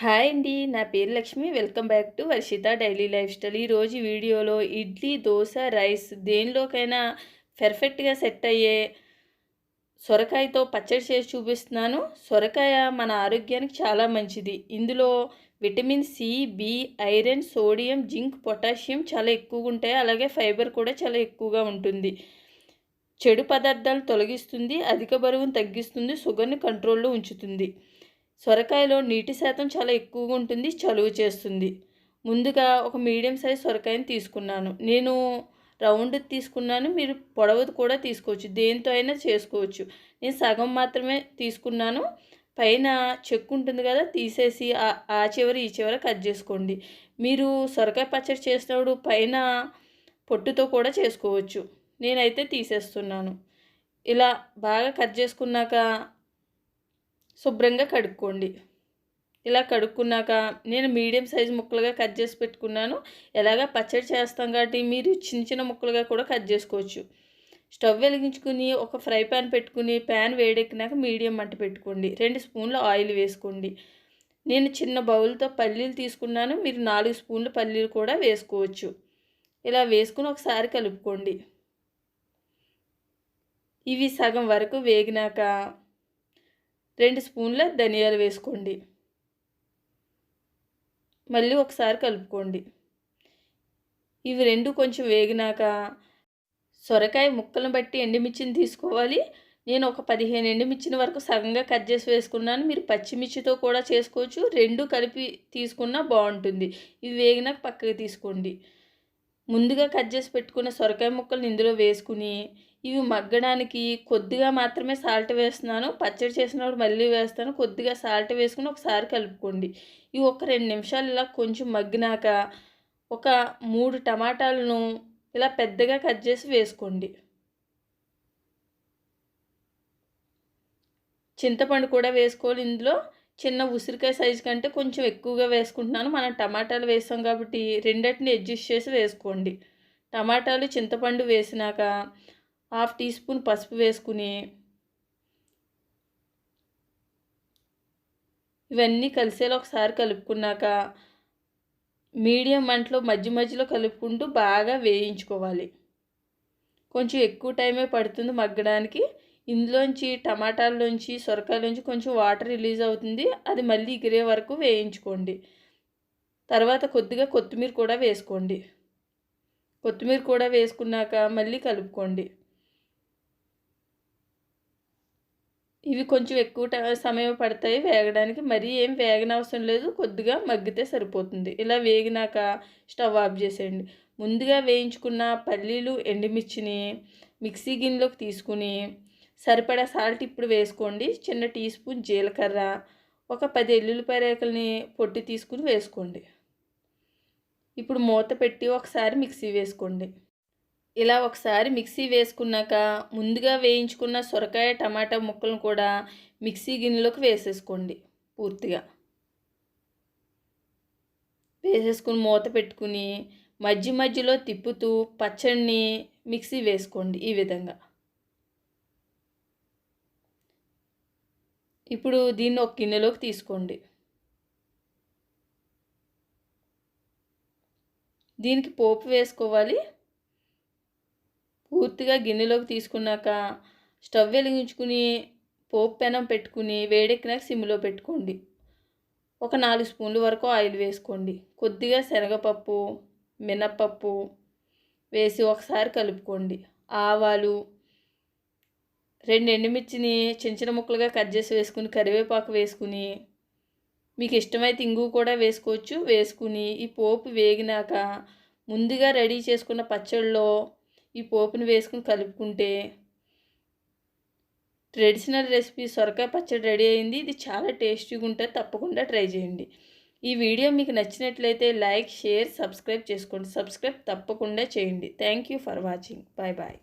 Hi అండి నా పేరు Lakshmi. Welcome back to Varshitha daily life style. ఈరోజు వీడియోలో ఇడ్లీ దోశ రైస్ దేనిలోకైనా పెర్ఫెక్ట్గా సెట్ అయ్యే సొరకాయతో పచ్చడి చేసి చూపిస్తున్నాను. సొరకాయ మన ఆరోగ్యానికి చాలా మంచిది. ఇందులో vitamin C B iron sodium zinc potassium చాలా ఎక్కువగా ఉంటాయి. అలాగే ఫైబర్ కూడా చాలా ఎక్కువగా ఉంటుంది. చెడు పదార్థాలు తొలగిస్తుంది అధిక బరువును తగ్గిస్తుంది షుగర్ని కంట్రోల్లో ఉంచుతుంది. సొరకాయలో నీటి శాతం చాలా ఎక్కువగా ఉంటుంది చలువ చేస్తుంది. ముందుగా ఒక మీడియం సైజ్ సొరకాయని తీసుకున్నాను. నేను రౌండ్ తీసుకున్నాను మీరు పొడవది కూడా తీసుకోవచ్చు. దేంతో అయినా చేసుకోవచ్చు. నేను సగం మాత్రమే తీసుకున్నాను. పైన చెక్కు ఉంటుంది కదా తీసేసి ఆ చివరి ఈ చివర కట్ చేసుకోండి. మీరు సొరకాయ పచ్చడి చేసినప్పుడు పైన పొట్టుతో కూడా చేసుకోవచ్చు. నేనైతే తీసేస్తున్నాను. ఇలా బాగా కట్ చేసుకున్నాక శుభ్రంగా కడుక్కోండి. ఇలా కడుక్కున్నాక నేను మీడియం సైజు ముక్కలుగా కట్ చేసి పెట్టుకున్నాను. ఎలాగా పచ్చడి చేస్తాం కాబట్టి మీరు చిన్న చిన్న ముక్కలుగా కూడా కట్ చేసుకోవచ్చు. స్టవ్ వెలిగించుకుని ఒక ఫ్రై ప్యాన్ పెట్టుకుని ప్యాన్ వేడెక్కినాక మీడియం మంట పెట్టుకోండి. రెండు స్పూన్లు ఆయిల్ వేసుకోండి. నేను చిన్న బౌల్తో పల్లీలు తీసుకున్నాను. మీరు నాలుగు స్పూన్లు పల్లీలు కూడా వేసుకోవచ్చు. ఇలా వేసుకుని ఒకసారి కలుపుకోండి. ఇవి సగం వరకు వేగినాక రెండు స్పూన్ల ధనియాలు వేసుకోండి. మళ్ళీ ఒకసారి కలుపుకోండి. ఇవి రెండు కొంచెం వేగినాక సొరకాయ ముక్కలను బట్టి ఎండుమిర్చిని తీసుకోవాలి. నేను ఒక పదిహేను ఎండుమిర్చిన వరకు సగంగా కట్ చేసి వేసుకున్నాను. మీరు పచ్చిమిర్చితో కూడా చేసుకోవచ్చు. రెండు కలిపి తీసుకున్నా బాగుంటుంది. ఇవి వేగినాక పక్కకి తీసుకోండి. ముందుగా కట్ చేసి పెట్టుకున్న సొరకాయ ముక్కలను ఇందులో వేసుకుని ఇవి మగ్గడానికి కొద్దిగా మాత్రమే సాల్ట్ వేస్తున్నాను. పచ్చడి చేసినప్పుడు మళ్ళీ వేస్తాను. కొద్దిగా సాల్ట్ వేసుకుని ఒకసారి కలుపుకోండి. ఇవి ఒక రెండు నిమిషాలు ఇలా కొంచెం మగ్గినాక ఒక మూడు టమాటాలను ఇలా పెద్దగా కట్ చేసి వేసుకోండి. చింతపండు కూడా వేసుకోవాలి ఇందులో. చిన్న ఉసిరికాయ సైజు కంటే కొంచెం ఎక్కువగా వేసుకుంటున్నాను. మనం టమాటాలు వేసాం కాబట్టి రెండింటిని అడ్జస్ట్ చేసి వేసుకోండి. టమాటాలు చింతపండు వేసినాక హాఫ్ టీ స్పూన్ పసుపు వేసుకుని ఇవన్నీ కలిసేలా ఒకసారి కలుపుకున్నాక మీడియం మంటలో మధ్య మధ్యలో కలుపుకుంటూ బాగా వేయించుకోవాలి. కొంచెం ఎక్కువ టైమే పడుతుంది మగ్గడానికి. ఇందులోంచి టమాటాల్లోంచి సొరకాయలోంచి కొంచెం వాటర్ రిలీజ్ అవుతుంది. అది మళ్ళీ ఎగిరే వరకు వేయించుకోండి. తర్వాత కొద్దిగా కొత్తిమీర కూడా వేసుకోండి. కొత్తిమీర కూడా వేసుకున్నాక మళ్ళీ కలుపుకోండి. ఇవి కొంచెం ఎక్కువ సమయం పడతాయి వేగడానికి. మరీ ఏం వేగనవసరం లేదు. కొద్దిగా మగ్గితే సరిపోతుంది. ఇలా వేగినాక స్టవ్ ఆఫ్ చేసేయండి. ముందుగా వేయించుకున్న పల్లీలు ఎండుమిర్చిని మిక్సీ గిన్నెలోకి తీసుకుని సరిపడా సాల్ట్ ఇప్పుడు వేసుకోండి. చిన్న టీ స్పూన్ జీలకర్ర ఒక పది ఎల్లుల్లిపాయ రేకల్ని పొట్టి తీసుకుని వేసుకోండి. ఇప్పుడు మూత పెట్టి ఒకసారి మిక్సీ వేసుకోండి. ఇలా ఒకసారి మిక్సీ వేసుకున్నాక ముందుగా వేయించుకున్న సొరకాయ టమాటా ముక్కలను కూడా మిక్సీ గిన్నెలోకి వేసేసుకోండి పూర్తిగా. వేసేసుకుని మూత పెట్టుకుని మధ్య మధ్యలో తిప్పుతూ పచ్చడిని మిక్సీ వేసుకోండి ఈ విధంగా. ఇప్పుడు దీన్ని ఒక గిన్నెలోకి తీసుకోండి. దీనికి పోపు వేసుకోవాలి. పూర్తిగా గిన్నెలోకి తీసుకున్నాక స్టవ్ వెలిగించుకుని పోపు పెనం పెట్టుకుని వేడెక్కినాక సిమ్లో పెట్టుకోండి. ఒక నాలుగు స్పూన్ల వరకు ఆయిల్ వేసుకోండి. కొద్దిగా శనగపప్పు మినప్పప్పు వేసి ఒకసారి కలుపుకోండి. ఆవాలు రెండు ఎండుమిర్చిని చిన్న చిన్న ముక్కలుగా కట్ చేసి వేసుకుని కరివేపాకు వేసుకుని మీకు ఇష్టమైతే ఇంగు కూడా వేసుకోవచ్చు. వేసుకుని ఈ పోపు వేగినాక ముందుగా రెడీ చేసుకున్న పచ్చళ్ళలో ఈ పోపుని వేసుకుని కలుపుకుంటే ట్రెడిషనల్ రెసిపీ సొరకాయ పచ్చడి రెడీ అయింది. ఇది చాలా టేస్టీగా ఉంటుంది. తప్పకుండా ట్రై చేయండి. ఈ వీడియో మీకు నచ్చినట్లయితే లైక్ షేర్ సబ్స్క్రైబ్ చేసుకోండి. సబ్స్క్రైబ్ తప్పకుండా చేయండి. Thank you for watching. Bye bye.